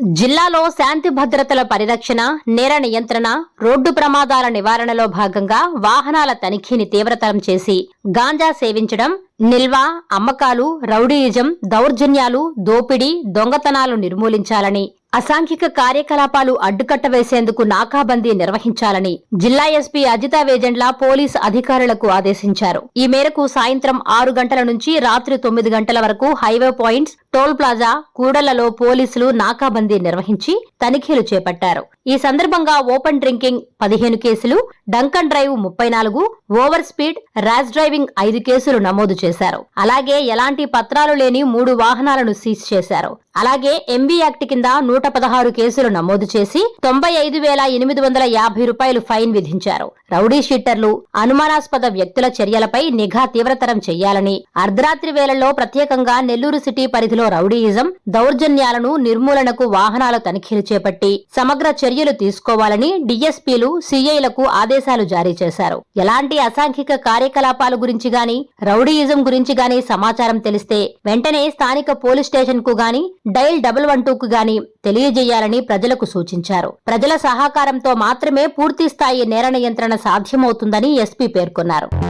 జిల్లాలో శాంతి భద్రతల పరిరక్షణ నేర నియంత్రణ రోడ్డు ప్రమాదాల నివారణలో భాగంగా వాహనాల తనిఖీని తీవ్రతరం చేసి గాంజా సేవించడం నిల్వ అమ్మకాలు రౌడీయిజం దౌర్జన్యాలు దోపిడీ దొంగతనాలు నిర్మూలించాలని అసాంఘిక కార్యకలాపాలు అడ్డుకట్ట వేసేందుకు నాకాబందీ నిర్వహించాలని జిల్లా ఎస్పీ అజితా వేజండ్ల పోలీస్ అధికారులకు ఆదేశించారు. ఈ మేరకు సాయంత్రం ఆరు గంటల నుంచి రాత్రి తొమ్మిది గంటల వరకు హైవే పాయింట్స్ టోల్ ప్లాజా కూడళ్ళలో పోలీసులు నాకాబందీ నిర్వహించి తనిఖీలు చేపట్టారు. ఈ సందర్భంగా ఓపెన్ డ్రింకింగ్ పదిహేను కేసులు డంకన్ డ్రైవ్ ముప్పై నాలుగు ఓవర్ స్పీడ్ ర్యాష్ డ్రైవింగ్ ఐదు కేసులు నమోదు చేశారు. అలాగే ఎలాంటి పత్రాలు లేని మూడు వాహనాలను సీజ్ చేశారు. అలాగే ఎంబీ యాక్ట్ కింద నూట పదహారు కేసులు నమోదు చేసి తొంభై ఐదు వేల ఎనిమిది వందల యాభై రూపాయలు ఫైన్ విధించారు. రౌడీ షీటర్లు అనుమానాస్పద వ్యక్తుల చర్యలపై నిఘా తీవ్రతరం చేయాలని అర్ధరాత్రి వేళల్లో ప్రత్యేకంగా నెల్లూరు సిటీ పరిధిలో రౌడీయిజం దౌర్జన్యాలను నిర్మూలనకు వాహనాల తనిఖీలు చేపట్టి సమగ్ర చర్యలు తీసుకోవాలని డీఎస్పీలు సీఐలకు ఆదేశాలు జారీ చేశారు. ఎలాంటి అసాంఘిక కార్యకలాపాల గురించి గాని రౌడీయిజం గురించి గాని సమాచారం తెలిస్తే వెంటనే స్థానిక పోలీస్ స్టేషన్కు గాని డైల్ డబుల్ వన్ టూ కు గాని తెలియజేయాలని ప్రజలకు సూచించారు. ప్రజల సహకారంతో మాత్రమే పూర్తి స్థాయి నేర నియంత్రణ సాధ్యమవుతుందని ఎస్పీ పేర్కొన్నారు.